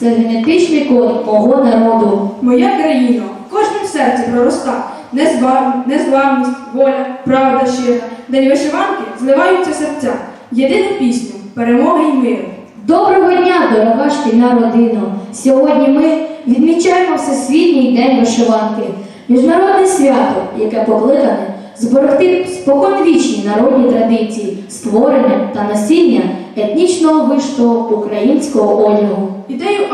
Це генетичний код мого народу. Моя країна в кожному серці пророста незламність, воля, правда щира. День вишиванки зливаються серця. Єдину пісню перемоги й миру. Доброго дня, дорога шкільна родина! Сьогодні ми відмічаємо Всесвітній день вишиванки, міжнародне свято, яке покликане зберегти споконвічні народні традиції, створення та насіння етнічного виштову українського одягу.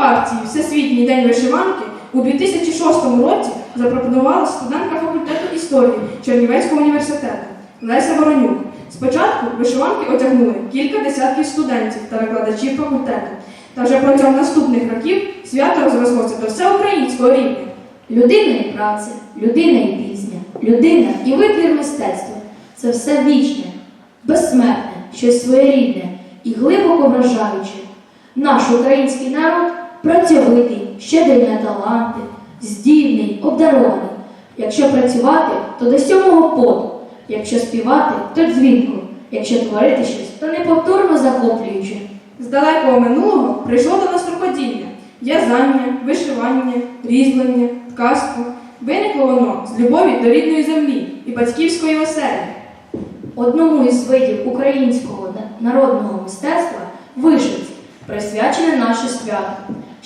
Акції Всесвітній день вишиванки у 2006 році запропонувала студентка факультету історії Чернівецького університету Леся Воронюк. Спочатку вишиванки одягнули кілька десятків студентів та викладачів факультету. Та вже протягом наступних років свято розрослося до всеукраїнського рівня. Людина і праця, людина і пісня, людина і витвір мистецтва це все вічне, безсмертне, щось своєрідне і глибоко вражаюче. Наш український народ працьовитий, щедрий на таланти, здібний, обдарований. Якщо працювати, то до сьомого поту, якщо співати, то дзвінко, якщо творити щось, то неповторно захоплююче. З далекого минулого прийшло до нас рукоділля, в'язання, вишивання, різьблення, ткацтво. Виникло воно з любові до рідної землі і батьківської оселі. Одному із видів українського на- народного мистецтва вишивці, присвячене наше свято.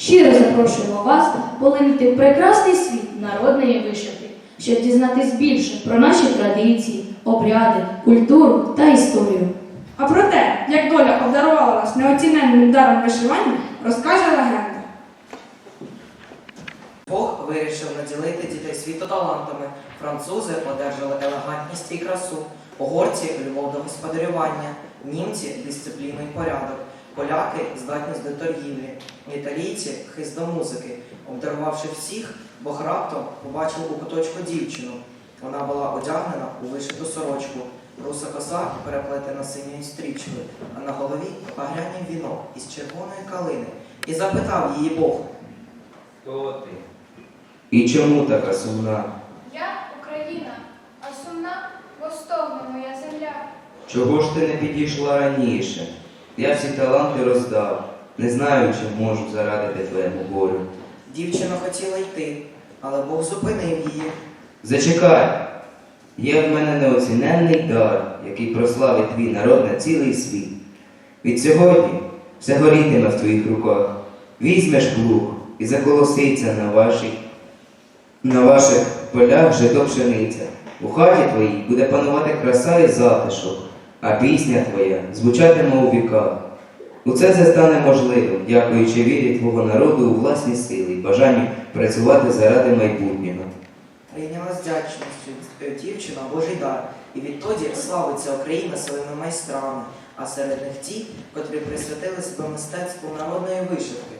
Щиро запрошуємо вас полинути в прекрасний світ народної вишивки, щоб дізнатись більше про наші традиції, обряди, культуру та історію. А про те, як доля обдарувала нас неоціненним даром вишивання, розкаже легенда. Бог вирішив наділити дітей світу талантами. Французи одержали елегантність і красу, угорці любов до господарювання, німці дисципліну і порядок, поляки здатність до торгівлі, італійці хист до музики. Обдарувавши всіх, Бог раптом побачив у куточку дівчину. Вона була одягнена у вишиту сорочку, руса коса переплетена синьою стрічкою, а на голові багряний вінок із червоної калини. І запитав її Бог, Хто ти? І чому така сумна? Я Україна, а сумна востогна моя земля. Чого ж ти не підійшла раніше? Я всі таланти роздав, не знаю, чи можу зарадити твоєму горю. Дівчина хотіла йти, але Бог зупинив її. Зачекай! Є в мене неоціненний дар, який прославить твій народ на цілий світ. Від сьогодні все горітиме в твоїх руках. Візьмеш плуг і заколоситься на ваших, на ваших полях жито пшениця. У хаті твоїй буде панувати краса і затишок, а пісня твоя звучатиме у віках. Усе це стане можливим, дякуючи вірі твого народу у власні сили і бажанню працювати заради майбутнього. Прийняла з вдячністю е, дівчина Божий дар, і відтоді славиться Україна своїми майстрами, а серед них ті, котрі присвятили себе мистецтву народної вишивки.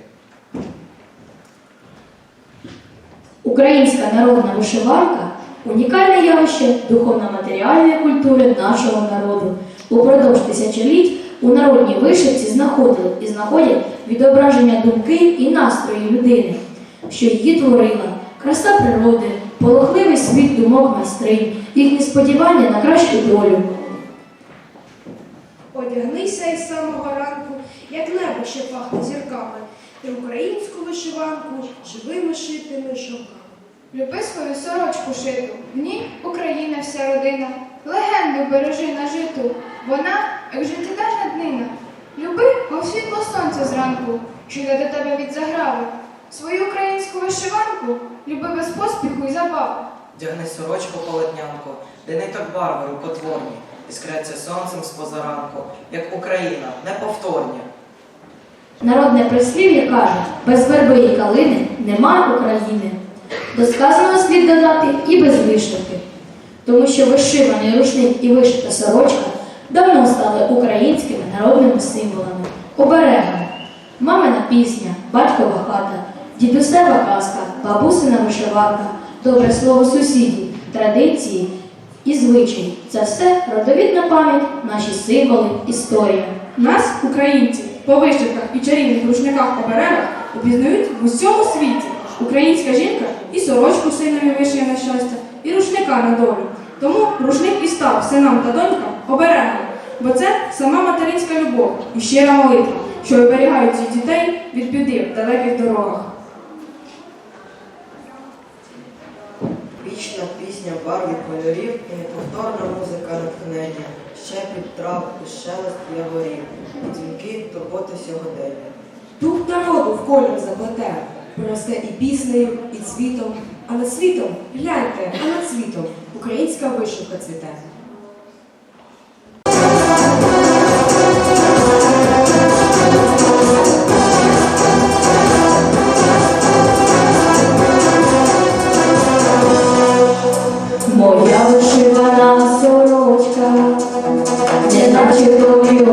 Українська народна вишиванка унікальне явище духовно-матеріальної культури нашого народу. Упродовж тисячоліть У народній вишивці знаходили і знаходять відображення думки і настрої людини, що її творила, краса природи, полохливий світ думок майстринь, їхні сподівання на кращу долю. Одягнися із самого ранку, як небо ще пахне зірками, ти українську вишиванку живими шитими шовками. Люби свою сорочку шиту, в ній Україна вся родина. Легенду бережи на житу, вона, як життєдажна днина. Люби, мов світло сонця зранку, що йде до тебе від заграви. Свою українську вишиванку люби без поспіху і забави. Вдягни сорочку полотнянку, де ниток барви рукотворні, іскреться сонцем з позаранку, як Україна, неповторні. Народне прислів'я каже, без верби і калини нема України. До сказаного слід додати і без вишивки, тому що вишиваний рушник і вишита сорочка давно стали українськими народними символами, оберегами. Мамина пісня, батькова хата, дідусева казка, бабусина вишиванка, добре слово сусідів, традиції і звичаї це все родовідна пам'ять, наші символи, історія. Нас, українців, по вишивках і чарівних рушниках оберегах упізнають в усьому світі. Українська жінка і сорочку сильними вишиє на щастя, і рушника на долю. Тому рушник і став синам та донькам оберегом, бо це сама материнська любов і щира молитва, що оберігають цих дітей від біди в далеких дорогах. Вічна пісня барв кольорів і неповторна музика натхнення, щепіт трав і шелест яворів, і дзвінки турботи сьогодення. Дух народу в колір заплете, поросте і піснею, і цвітом, а над світом, гляньте, а над світом українська вишивка цвіте. Вишивана сорочка, неначе тобі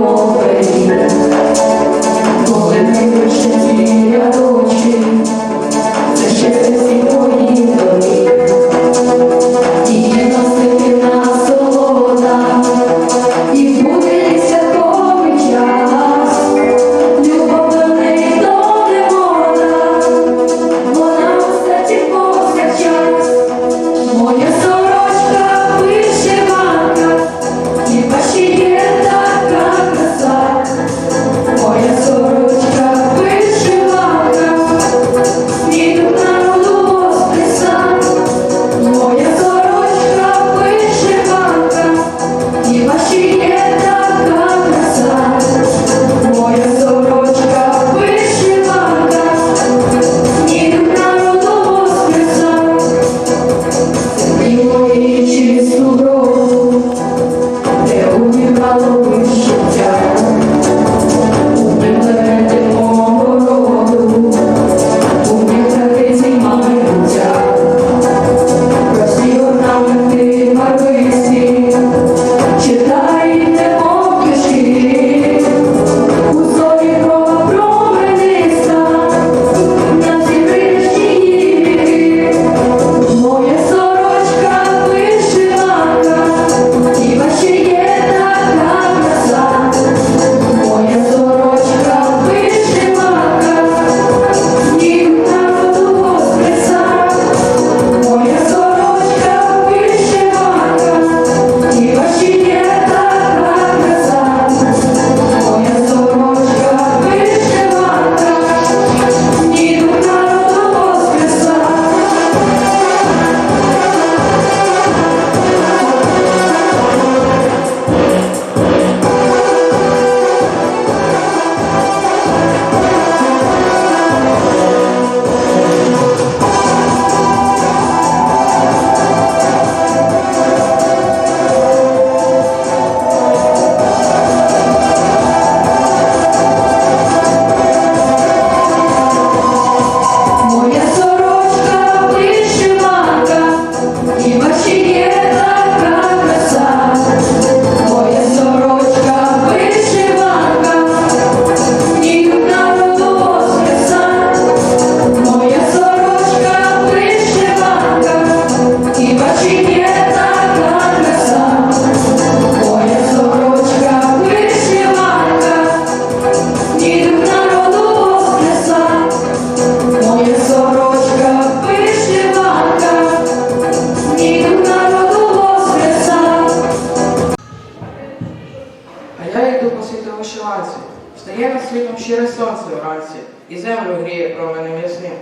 Є над світом щире сонце вранці, і землю гріє променем ясним.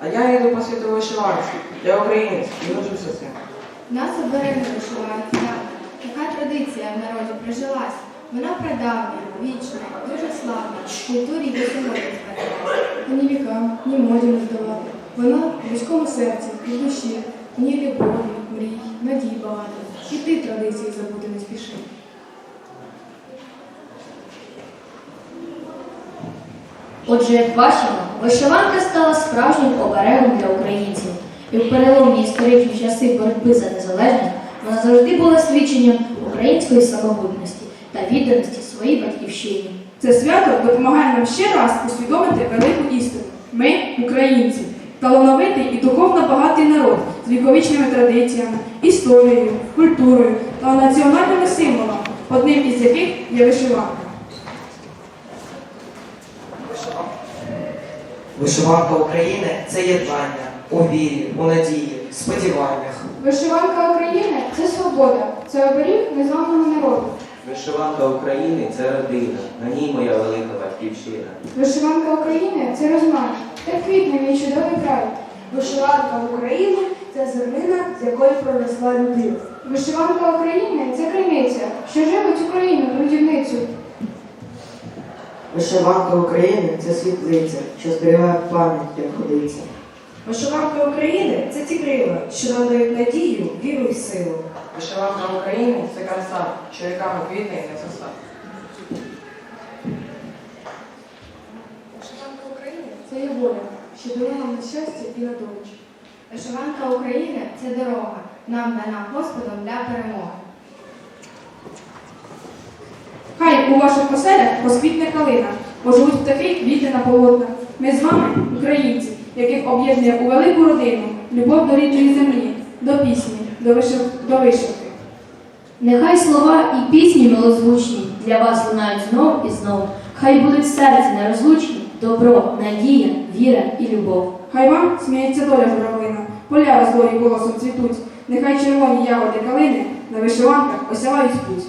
А я йду по світу вишиванці, я українець і горжуся цим. Нас обереги вишивають так. Така традиція в народі прижилась. Вона прадавня, вічна, дуже славна, в культурі до сьогодні збереглась. Ні вікам, ні моді не здавати. Вона в людському серці, в душі, в ній любові, мрій, надій багато. І ти традиції забути не спіши. Отже, як бачимо, вишиванка стала справжнім оберегом для українців. І в переломні історичні часи боротьби за незалежність вона завжди була свідченням української самобутності та відданості своїй батьківщині. Це свято допомагає нам ще раз усвідомити велику істину. Ми, українці, талановитий і духовно багатий народ з віковічними традиціями, історією, культурою та національними символами, одним із яких є вишиванка. Вишиванка України це єднання у вірі, у надії, сподіваннях. Вишиванка України це свобода, це оберіг незламного народу. Вишиванка України це родина, на ній моя велика батьківщина. Вишиванка України це розмах, так квітне мій чудовий край. Вишиванка України це зернина, з якої проросла людина. Вишиванка України це криниця, що живить Україну трудівницю. Вишиванка України це світлиця, що зберігає пам'ять, як ходиться. Вишиванка України це ті крила, що нам дають надію, віру і силу. Вишиванка України це краса, що віками квітне і не соса. Вишиванка України це є воля, що дає нам на щастя і на долю. Вишиванка України це дорога, нам дана Господом для перемоги. У ваших оселях розквітне калина, поживуть птахи, квіти на полотнах. Ми з вами, українці, яких об'єднує у велику родину, любов до рідної землі, до пісні, до, вишив... до вишивки. Нехай слова і пісні милозвучні для вас лунають знов і знов. Хай будуть в серці нерозлучні добро, надія, віра і любов. Хай вам сміється доля журавлина, поля розлої голосом цвітуть, нехай червоні ягоди калини на вишиванках осявають путь.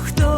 хто.